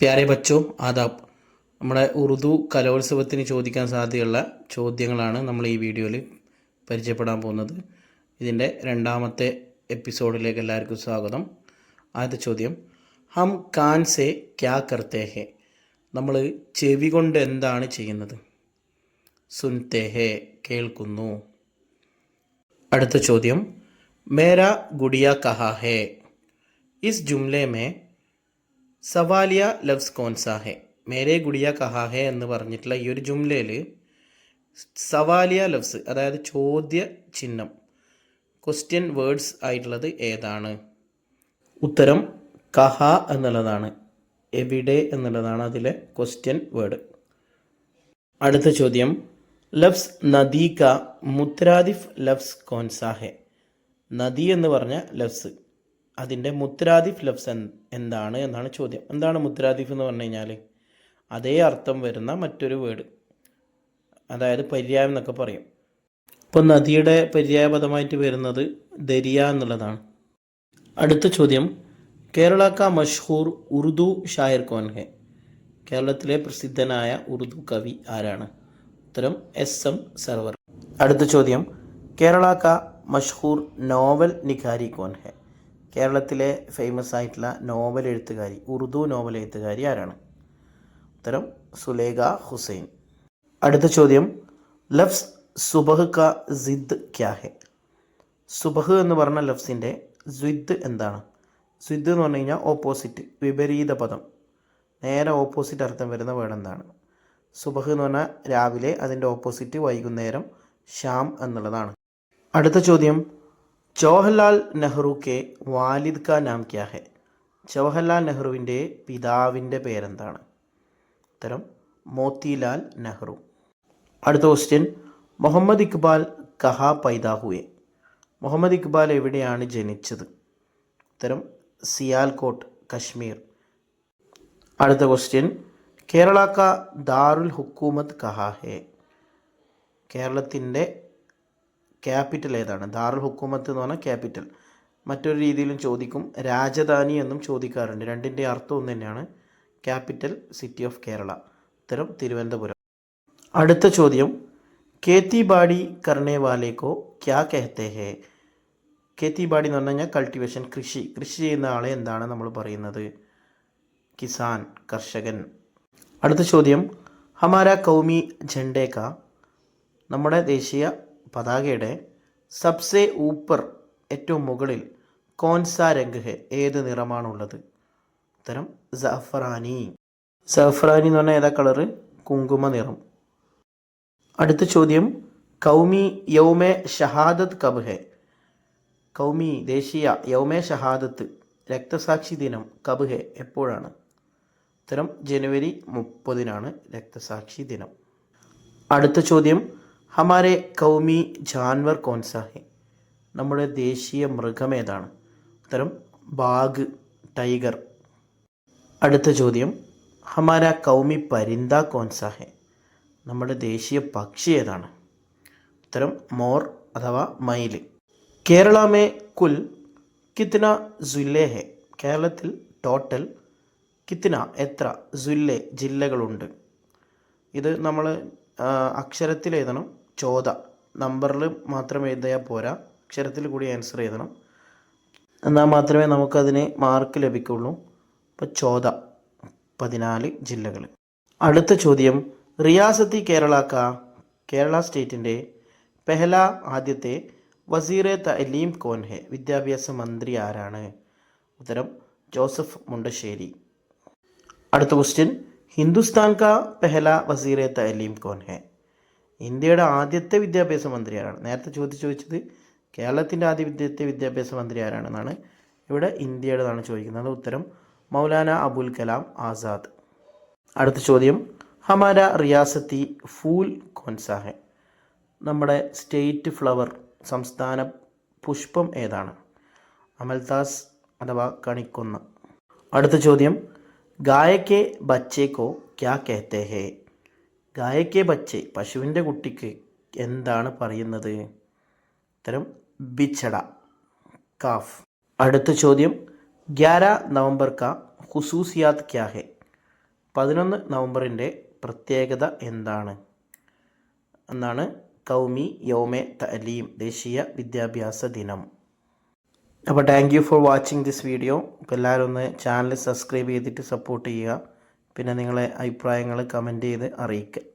പ്യാരെ ബച്ചോ ആദാബ്. നമ്മുടെ ഉറുദു കലോത്സവത്തിന് ചോദിക്കാൻ സാധ്യതയുള്ള ചോദ്യങ്ങളാണ് നമ്മൾ ഈ വീഡിയോയിൽ പരിചയപ്പെടാൻ പോകുന്നത്. ഇതിന്റെ രണ്ടാമത്തെ എപ്പിസോഡിലേക്ക് എല്ലാവർക്കും സ്വാഗതം. ആദ്യത്തെ ചോദ്യം ഹം കാൻ സേ ക്യാ കർത്തേ ഹേ? നമ്മൾ ചെവി കൊണ്ട് എന്താണ് ചെയ്യുന്നത്? സുൻതേ ഹേ കേൾക്കുന്നു. അടുത്ത ചോദ്യം മേരാ ഗുഡിയ കഹാ ഹേ? ഇസ് ജുംലെ മേ സവാലിയ ലവ്സ് കോൻസാഹെ മേരെ ഗുഡിയ കഹാഹെ എന്ന് പറഞ്ഞിട്ടുള്ള ഈ ഒരു ജുംലയിൽ സവാലിയ ലവ്സ് അതായത് ചോദ്യ ചിഹ്നം ക്വസ്റ്റ്യൻ വേർഡ്സ് ആയിട്ടുള്ളത് ഏതാണ്? ഉത്തരം കഹ എന്നുള്ളതാണ് എവിടെ എന്നുള്ളതാണ് അതിലെ ക്വസ്റ്റ്യൻ വേർഡ്. അടുത്ത ചോദ്യം ലവ്സ് നദി ക മുത്രാദിഫ് ലവ്സ് കോൻസാഹെ നദി എന്ന് പറഞ്ഞ ലഫ്സ് അതിന്റെ മുത്രാദിഫ് ലഫ്സ് എന്താണ് എന്നാണ് ചോദ്യം. എന്താണ് മുത്രാദിഫ് എന്ന് പറഞ്ഞു കഴിഞ്ഞാൽ? അതേ അർത്ഥം വരുന്ന മറ്റൊരു വേർഡ് അതായത് പര്യായം എന്നൊക്കെ പറയും. ഇപ്പോൾ നദിയുടെ പര്യായപദമായിട്ട് വരുന്നത് ദരിയ എന്നുള്ളതാണ്. അടുത്ത ചോദ്യം. കേരള ക മഷ്ഹൂർ ഉറുദു ഷായർ കോൻ ഹെ. കേരളത്തിലെ പ്രസിദ്ധനായ ഉറുദു കവി ആരാണ്? ഉത്തരം എസ് എം സർവർ. അടുത്ത ചോദ്യം. കേരള ക മഷ്ഹൂർ നോവൽ നിഖാരി കോൻ ഹെ. കേരളത്തിലെ ഫേമസ് ആയിട്ടുള്ള നോവൽ എഴുത്തുകാരി ഉറുദു നോവൽ എഴുത്തുകാരി ആരാണ്? ഉത്തരം സുലേഖ ഹുസൈൻ. അടുത്ത ചോദ്യം ലഫ്സ് സുബഹ് ക സിദ് ക്യാ സുബഹ് എന്ന് പറഞ്ഞ ലഫ്സിന്റെ സ്വിദ് എന്താണ്? സിദ് എന്ന് പറഞ്ഞു കഴിഞ്ഞാൽ ഓപ്പോസിറ്റ് വിപരീത പദം. നേരെ ഓപ്പോസിറ്റ് അർത്ഥം വരുന്ന വേർഡ് എന്താണ്? സുബഹ് എന്ന് പറഞ്ഞാൽ രാവിലെ അതിന്റെ ഓപ്പോസിറ്റ് വൈകുന്നേരം ഷ്യാം എന്നുള്ളതാണ്. അടുത്ത ചോദ്യം ജവഹർലാൽ നെഹ്റു കെ വാലിദ് കാ നാം ക്യാ ഹെ? ജവഹർലാൽ നെഹ്റുവിന്റെ പിതാവിന്റെ പേരെന്താണ്? ഉത്തരം മോത്തിലാൽ നെഹ്റു. അടുത്ത ക്വസ്റ്റ്യൻ മുഹമ്മദ് ഇക്ബാൽ കഹാ പൈതാഹുയെ മുഹമ്മദ് ഇക്ബാൽ എവിടെയാണ് ജനിച്ചത്? ഉത്തരം സിയാൽകോട്ട് കശ്മീർ. അടുത്ത ക്വസ്റ്റ്യൻ കേരള ക ദാറുൽ ഹുക്കൂമത്ത് കഹാ ഹെ? കേരളത്തിന്റെ ക്യാപിറ്റൽ ഏതാണ്? ദാറുൽ ഹുക്കൂമത്ത് എന്ന് പറഞ്ഞാൽ ക്യാപിറ്റൽ. മറ്റൊരു രീതിയിലും ചോദിക്കും. രാജധാനി എന്നും ചോദിക്കാറുണ്ട്. രണ്ടിന്റെ അർത്ഥം ഒന്ന് തന്നെയാണ്. Capital city of Kerala. ഉത്തരം തിരുവനന്തപുരം. അടുത്ത ചോദ്യം. കേത്തി ബാടി കർണേ വാലേക്കോ ക്യാ കെഹത്തെ ഹേ? കേത്തി ബാടി എന്ന് പറഞ്ഞു കഴിഞ്ഞാൽ കൾട്ടിവേഷൻ കൃഷി. കൃഷി ചെയ്യുന്ന ആളെ എന്താണ് നമ്മൾ പറയുന്നത്? കിസാൻ കർഷകൻ. അടുത്ത ചോദ്യം. ഹമാര കൗമി ഝണ്ടേക്ക. നമ്മുടെ ദേശീയ പതാകയുടെ സബ്സെ ഊപ്പർ ഏറ്റവും മുകളിൽ കോൻസ രംഗ് ഏത് നിറമാണുള്ളത്? ഉത്തരം സഫറാനി സഫറാനി എന്ന് പറഞ്ഞാൽ ഏതാ കളറ് കുങ്കുമ നിറം. അടുത്ത ചോദ്യം കൗമി യൗമെ ഷഹാദത്ത് കബ് കൗമി ദേശീയ യൗമെ ഷഹാദത്ത് രക്തസാക്ഷി ദിനം കബ് എപ്പോഴാണ്? ഉത്തരം ജനുവരി മുപ്പതിനാണ് രക്തസാക്ഷി ദിനം. അടുത്ത ചോദ്യം ഹമാരെ കൗമി ജാൻവർ കോൺസാഹെ നമ്മുടെ ദേശീയ മൃഗം ഏതാണ്? ഉത്തരം ബാഗ് ടൈഗർ. അടുത്ത ചോദ്യം ഹമാര കൗമി പരിന്ത കോൺസാഹെ നമ്മുടെ ദേശീയ പക്ഷി ഏതാണ്? ഉത്തരം മോർ അഥവാ മയിൽ. കേരള മേ കുൽ കിത്തിന ജില്ലേ ഹെ. കേരളത്തിൽ ടോട്ടൽ കിത്തിന എത്ര ജുല്ലെ ജില്ലകളുണ്ട്? ഇത് നമ്മൾ അക്ഷരത്തിൽ എഴുതണം. ചോദ. നമ്പറിൽ മാത്രം എഴുതിയാൽ പോരാ. അക്ഷരത്തിൽ കൂടി ആൻസർ എഴുതണം. എന്നാൽ മാത്രമേ നമുക്കതിന് മാർക്ക് ലഭിക്കുള്ളൂ. ഇപ്പോൾ ചോദ. പതിനാല് ജില്ലകൾ അടുത്ത ചോദ്യം. റിയാസത്തി കേരളക്ക കേരള സ്റ്റേറ്റിന്റെ പെഹല ആദ്യത്തെ വസീറെ തലീം കോൻ ഹെ. വിദ്യാഭ്യാസ മന്ത്രി ആരാണ്? ഉത്തരം ജോസഫ് മുണ്ടശ്ശേരി. അടുത്ത ക്വസ്റ്റ്യൻ ഹിന്ദുസ്ഥാൻ കാ പെഹല വസീറെ തലീം കോൻ ഹെ. ഇന്ത്യയുടെ ആദ്യത്തെ വിദ്യാഭ്യാസ മന്ത്രി ആരാണ്? നേരത്തെ ചോദിച്ചു ചോദിച്ചത് കേരളത്തിന്റെ ആദ്യത്തെ വിദ്യാഭ്യാസ മന്ത്രി ആരാണെന്നാണ്. ഇവിടെ ഇന്ത്യയുടേതാണ് ചോദിക്കുന്നത്. ഉത്തരം. മൗലാന അബുൽ കലാം ആസാദ്. അടുത്ത ചോദ്യം. ഹമാര റിയാസത്തി ഫൂൽ കോൻസാഹെ നമ്മുടെ സ്റ്റേറ്റ് ഫ്ലവർ സംസ്ഥാന പുഷ്പം ഏതാണ്? അമൽതാസ് അഥവാ കണിക്കൊന്ന്. അടുത്ത ചോദ്യം. ഗായക്കെ ബച്ചേക്കോ ക്യാ കെഹത്തെ ഹേ? ഗായക്കെ ബച്ചെ പശുവിന്റെ കുട്ടിക്ക് എന്താണ് പറയുന്നത്? ഉത്തരം ബിച്ചട കാഫ്. അടുത്ത ചോദ്യം ഗ്യാര നവംബർ ക ഹുസൂസിയാത് ക്യാ ഹെ? പതിനൊന്ന് നവംബറിന്റെ പ്രത്യേകത എന്താണ്? എന്നാണ് കൗമി യോമെ തലീം ദേശീയ വിദ്യാഭ്യാസ ദിനം. അപ്പോൾ thank you for watching this video അപ്പോൾ എല്ലാവരും ഒന്ന് ചാനൽ സബ്സ്ക്രൈബ് ചെയ്തിട്ട് സപ്പോർട്ട് ചെയ്യുക. പിന്നെ നിങ്ങളെ അഭിപ്രായങ്ങൾ കമന്റ് ചെയ്ത് അറിയിക്കുക